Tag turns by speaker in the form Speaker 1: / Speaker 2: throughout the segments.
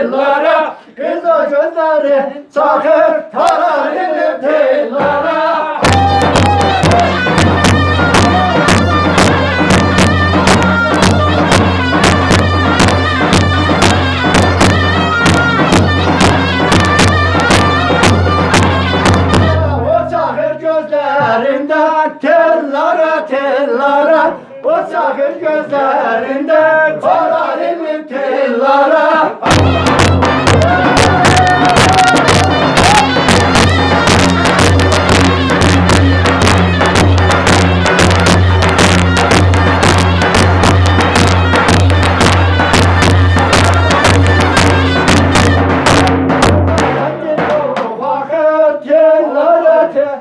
Speaker 1: tellara Kız o gözleri çakır tararım tellara O çakır gözlerinden tellara tellara. O çakır gözlerinden tararım tellara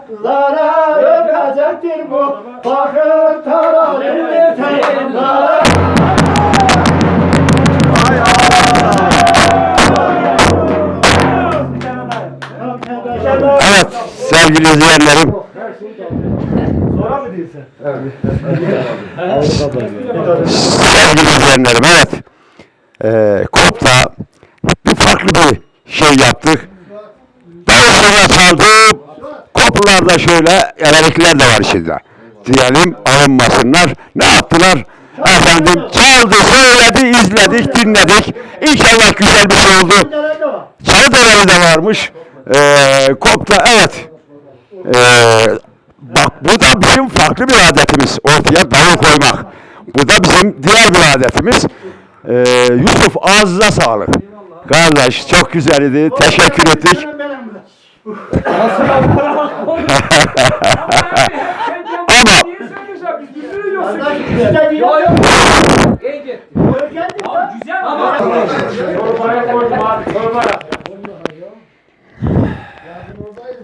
Speaker 1: tellara öpecektir bu Bakır tararım tellara
Speaker 2: Evet sevgili izleyenlerim. sevgili izleyenlerim evet. Ee, Kop'ta bir farklı bir şey yaptık. Davullara çaldı. Koplarda şöyle evelikler de var içinde. Diyelim alınmasınlar. Ne yaptılar? Efendim çaldı, söyledi, izledik, dinledik. İnşallah güzel bir şey oldu. Çalıdere'de de varmış. Ee, Kop'ta evet. Ee, bak bu da bizim farklı bir adetimiz. Ortaya davul koymak. Bu da bizim diğer bir adetimiz. Ee, Yusuf ağzına sağlık. Kardeş çok güzel idi. Teşekkür ettik. Ama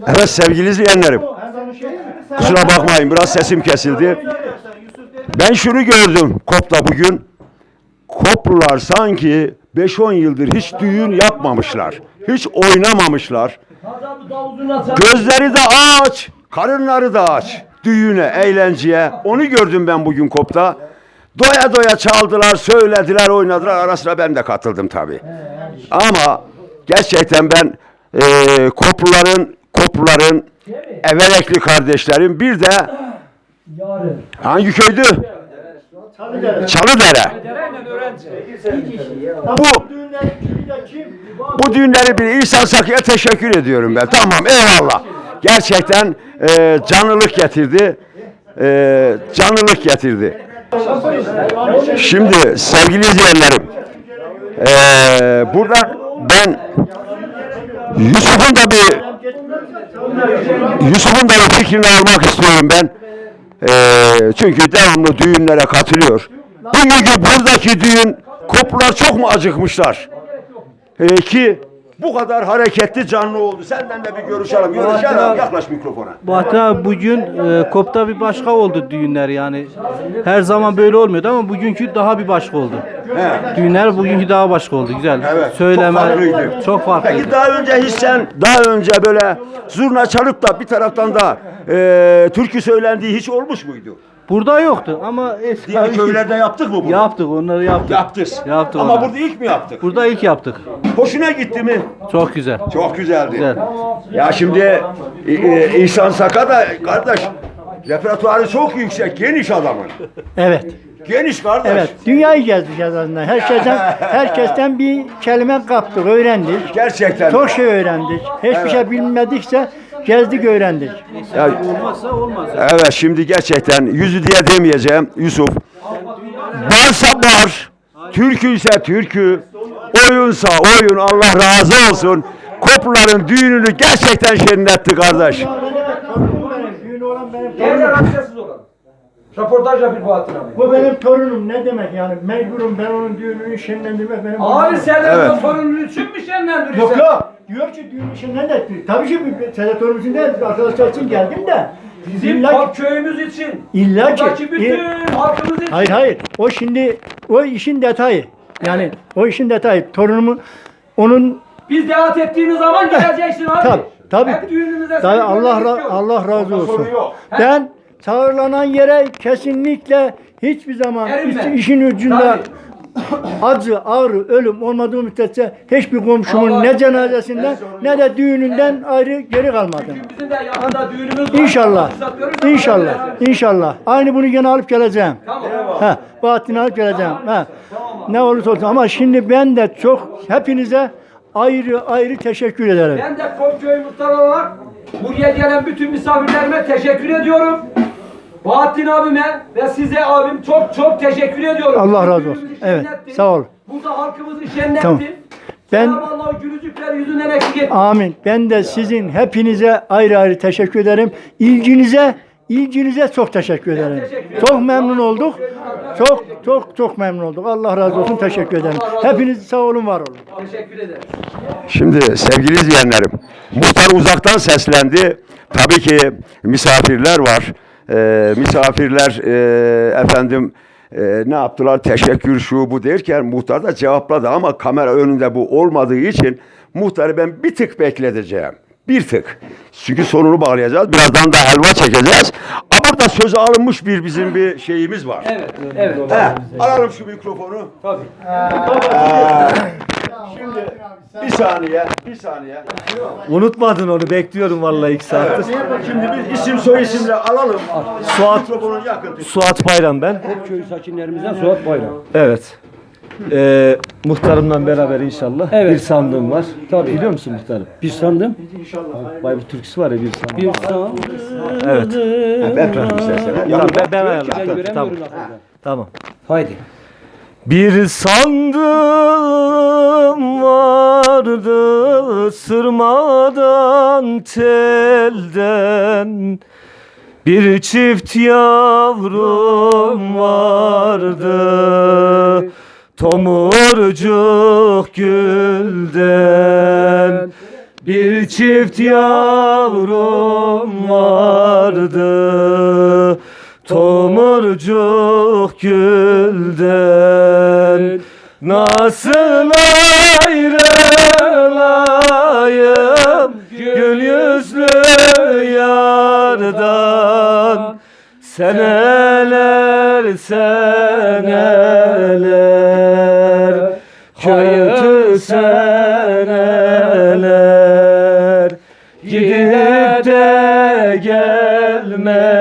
Speaker 2: evet sevgili izleyenlerim. Kusura bakmayın biraz sesim kesildi. Ben şunu gördüm Kop'ta bugün. Koplular sanki 5-10 yıldır hiç düğün yapmamışlar. Hiç oynamamışlar. Gözleri de aç, karınları da aç. Düğüne, eğlenceye. Onu gördüm ben bugün Kop'ta. Doya doya çaldılar, söylediler, oynadılar. Ara sıra ben de katıldım tabii. Ama gerçekten ben eee Kopluların, Kopluların, Everekli kardeşlerim bir de hangi köydü? Çalıdere. Bu bu düğünleri bir İhsan Sakı'ya teşekkür ediyorum ben. Tamam eyvallah. Gerçekten e, canlılık getirdi. E, canlılık getirdi. Şimdi sevgili izleyenlerim e, burada ben Yusuf'un da bir Yusuf'un da bir fikrini almak istiyorum ben. E, çünkü devamlı düğünlere katılıyor. Bugünkü buradaki düğün koplar çok mu acıkmışlar? Ee, ki bu kadar hareketli canlı oldu. Senden de bir görüşelim. Görüşelim. Yaklaş mikrofona.
Speaker 3: Bu Hatta bugün e, Kop'ta bir başka oldu düğünler yani. Her zaman böyle olmuyordu ama bugünkü daha bir başka oldu.
Speaker 2: He.
Speaker 3: Düğünler bugünkü daha başka oldu. Güzel.
Speaker 2: Evet,
Speaker 3: Söyleme
Speaker 2: çok farklıydı.
Speaker 3: çok farklıydı.
Speaker 2: Peki daha önce hiç sen daha önce böyle zurna çalıp da bir taraftan da e, türkü söylendiği hiç olmuş muydu?
Speaker 3: Burada yoktu ama eski
Speaker 2: Diğer köylerde yaptık mı bunu?
Speaker 3: yaptık onları yaptık.
Speaker 2: Yaptık.
Speaker 3: Yaptık
Speaker 2: Ama
Speaker 3: onları.
Speaker 2: burada ilk mi yaptık?
Speaker 3: Burada ilk yaptık.
Speaker 2: Hoşuna gitti mi?
Speaker 3: Çok güzel.
Speaker 2: Çok güzeldi.
Speaker 3: Güzel.
Speaker 2: Ya şimdi e, e, İhsan Saka da kardeş repertuarı çok yüksek, geniş adamın.
Speaker 4: Evet.
Speaker 2: Geniş kardeş.
Speaker 4: Evet. Dünyayı gezdik aslında. Herkesten herkesten bir kelime kaptık, öğrendik.
Speaker 2: Gerçekten.
Speaker 4: Çok şey öğrendik. Hiçbir şey bilmedikse gezdik, öğrendik.
Speaker 2: Ya,
Speaker 3: Olmazsa olmaz.
Speaker 2: evet şimdi gerçekten yüzü diye demeyeceğim Yusuf. Varsa var, türkü ise türkü, oyunsa oyun Allah razı olsun. Kopların düğününü gerçekten şenletti kardeş.
Speaker 4: Düğün olan benim
Speaker 5: Evde
Speaker 4: torunum.
Speaker 5: rahatsız olan. Röportaj yapıyor Bahattin abi.
Speaker 4: Bu benim torunum ne demek yani mecburum ben onun düğününü şenlendirmek benim
Speaker 5: Abi sen de
Speaker 2: evet.
Speaker 5: torunun için mi şenlendiriyorsun?
Speaker 4: Yok yok. Diyor ki düğünü şenlendir. Tabii ki için değil arkadaşlar için geldim de.
Speaker 5: Bizim
Speaker 4: İlla ki-
Speaker 5: köyümüz için.
Speaker 4: İlla ki-
Speaker 5: bütün halkımız için.
Speaker 4: Hayır hayır. O şimdi o işin detayı. Yani o işin detayı. Torunumu onun
Speaker 5: Biz davet ettiğimiz zaman geleceksin abi.
Speaker 4: Tabii, tabii.
Speaker 5: Hep düğünümüze
Speaker 4: Tabii Allah ra-. Allah razı olsun. Ben çağrılanan yere kesinlikle hiçbir zaman iş- işin ucunda acı, ağrı, ölüm olmadığı müddetçe hiçbir komşumun
Speaker 5: Allah-
Speaker 4: ne cenazesinden ne de düğününden ayrı geri kalmadım.
Speaker 5: Bizim de yakında düğünümüz var.
Speaker 4: İnşallah. İnşallah. İnşallah. Aynı bunu gene alıp geleceğim.
Speaker 5: Tamam.
Speaker 4: Ha, Bahattin'i alıp geleceğim. Ha. Ne olursa olsun ama şimdi ben de çok hepinize ayrı ayrı teşekkür ederim.
Speaker 5: Ben de Kopköy muhtarı olarak buraya gelen bütün misafirlerime teşekkür ediyorum. Bahattin abime ve size abim çok çok teşekkür ediyorum.
Speaker 4: Allah razı olsun. Evet, sağ ol.
Speaker 5: Burada halkımızı şenlettin.
Speaker 4: Tamam. Ben-
Speaker 5: yüzünden eksik etsin.
Speaker 4: Amin. Ben de sizin hepinize ayrı ayrı teşekkür ederim. İlginize ilginize çok teşekkür ederim.
Speaker 5: teşekkür ederim.
Speaker 4: Çok memnun olduk. Çok çok çok memnun olduk. Allah razı olsun. Teşekkür ederim. Hepiniz sağ olun, var olun.
Speaker 5: Teşekkür ederim.
Speaker 2: Şimdi sevgili izleyenlerim, muhtar uzaktan seslendi. Tabii ki misafirler var. Ee, misafirler e, efendim e, ne yaptılar? Teşekkür şu bu derken muhtar da cevapladı ama kamera önünde bu olmadığı için muhtarı ben bir tık bekleteceğim. Bir tık. Çünkü sonunu bağlayacağız. Birazdan da helva çekeceğiz. Ama burada söze alınmış bir bizim bir şeyimiz var.
Speaker 5: Evet, evet.
Speaker 2: He, alalım şu mikrofonu.
Speaker 5: Tabii.
Speaker 2: Bir saniye, bir saniye.
Speaker 6: Unutmadın onu bekliyorum vallahi iki saattir.
Speaker 2: Şimdi bir isim soy isimle alalım.
Speaker 6: Suat
Speaker 2: Mikrofonun yakın.
Speaker 6: Suat Bayram ben.
Speaker 5: Köy sakinlerimizden Suat Bayram.
Speaker 6: Evet. Ee, muhtarımla beraber inşallah
Speaker 5: Evet.
Speaker 6: bir sandığım var.
Speaker 5: Tabii.
Speaker 6: Biliyor musun muhtarım?
Speaker 5: Bir sandım.
Speaker 6: Bayburt türküsü var ya bir sandım.
Speaker 5: Bir sandım.
Speaker 6: Evet.
Speaker 2: Ben bırakayım istersen.
Speaker 6: Tamam ben, ben ayarladım.
Speaker 5: Ben
Speaker 6: Tamam. tamam.
Speaker 5: Haydi.
Speaker 6: Bir sandım vardı sırmadan telden. Bir çift yavrum vardı Tomurcuk gülden. Bir çift yavrum vardı Tomurcuk gülden Nasıl ayrılayım? Gül yüzlü yardan Seneler seneler. Kötü seneler. Gidip de gelmeyen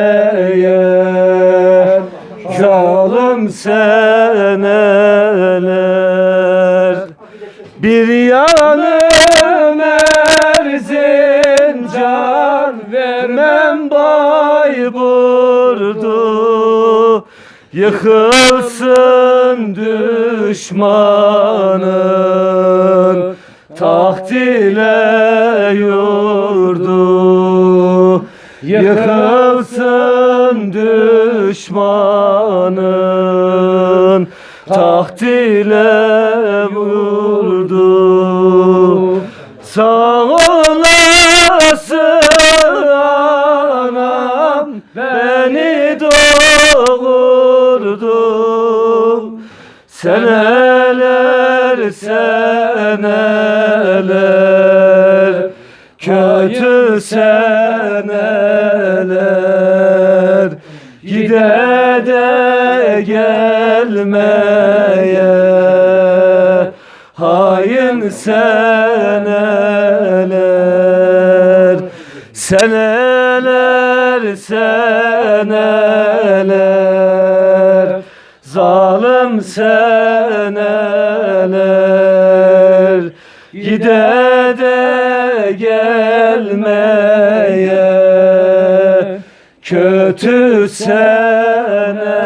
Speaker 6: seneler. Bir yanım Erzincan Vermem Bayburt'u Yıkılsın düşmanın Taht ile yurdu. Yıkılsın düşmanın Taht Hain seneler Seneler seneler. Zalim seneler Gide de gelmeye. Kötü seneler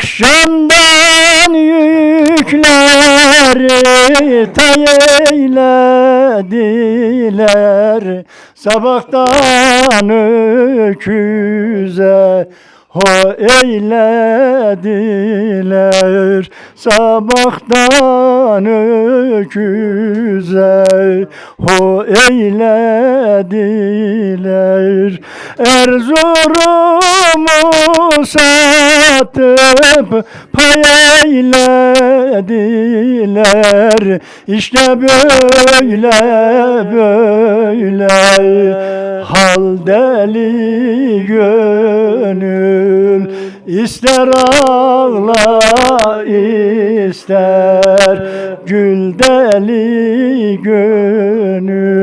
Speaker 4: Akşamdan yükleri tayeylediler Sabahtan öküze ho eylediler. Sabahtan öküze ho eylediler Erzurum'u satıp pay eylediler İşte böyle böyle hal deli gönül İster ağla ister gül deli gönül.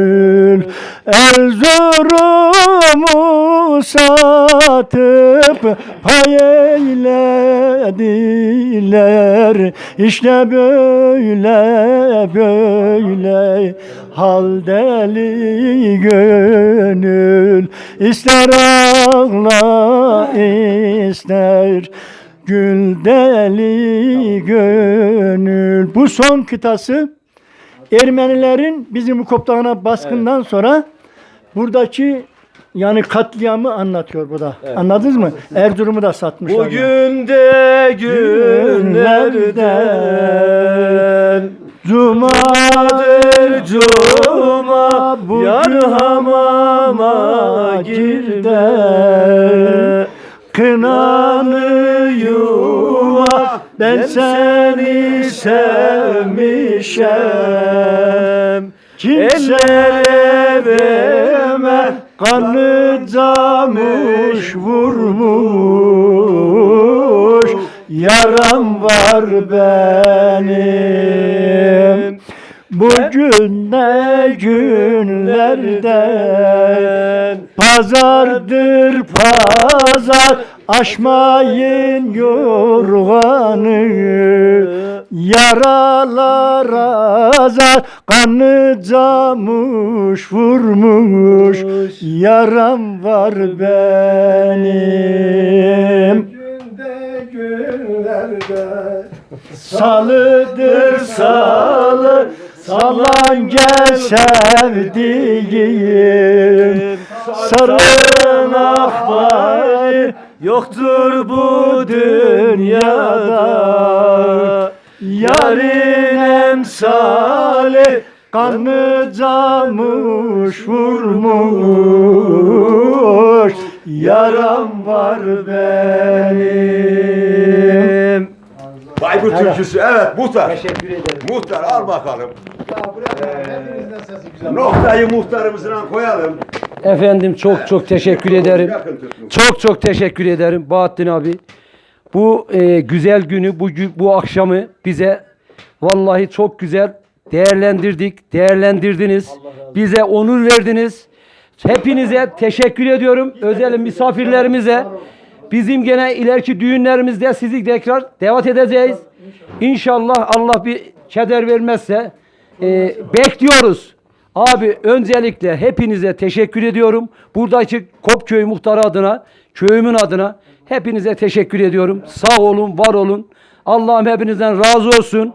Speaker 4: Erzurum'u satıp pay eylediler. İşte böyle böyle hal deli gönül İster ağla ister gül deli gönül. Bu son kıtası. Ermenilerin bizim Ukop baskından sonra buradaki yani katliamı anlatıyor bu da. Anladınız mı? Erzurum'u da yani.
Speaker 6: Bugün de günlerden
Speaker 4: Cumadır
Speaker 6: Cuma
Speaker 4: Yaram var benim. Bugün ne günlerden? Pazardır pazar. Aşmayın yorganı. Yaralar azar. Kanı camış vurmuş. Yaram var benim Salıdır salı Salan gel sevdiğim. Sarın ahbari
Speaker 6: Yoktur bu dünyada.
Speaker 4: Yarın emsali Kanı camış vurmuş. Yaram var benim
Speaker 2: Bayburt türküsü evet muhtar.
Speaker 5: Teşekkür ederim.
Speaker 2: Muhtar al bakalım.
Speaker 1: Ya sesi güzel.
Speaker 2: Noktayı muhtarımızdan koyalım.
Speaker 5: Efendim çok çok teşekkür ederim. Çok çok teşekkür ederim Bahattin abi. Bu e, güzel günü, bu bu akşamı bize vallahi çok güzel değerlendirdik, değerlendirdiniz. Bize onur verdiniz. Hepinize teşekkür ediyorum. Özel misafirlerimize. Bizim gene ileriki düğünlerimizde sizi tekrar davet edeceğiz. İnşallah Allah bir keder vermezse e, bekliyoruz. Abi öncelikle hepinize teşekkür ediyorum. Buradaki Kopköy muhtarı adına, köyümün adına hepinize teşekkür ediyorum. Sağ olun, var olun. Allah'ım hepinizden razı olsun.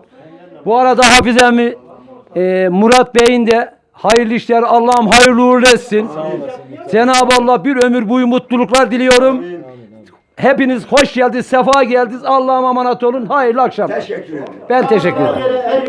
Speaker 5: Bu arada Hafizemi e, Murat Bey'in de hayırlı işler Allah'ım hayırlı uğurlu etsin. Cenab-ı Allah bir ömür boyu mutluluklar diliyorum. Hepiniz hoş geldiniz, sefa geldiniz. Allah'a emanet olun. Hayırlı akşamlar.
Speaker 2: Teşekkür ederim.
Speaker 5: Ben teşekkür ederim.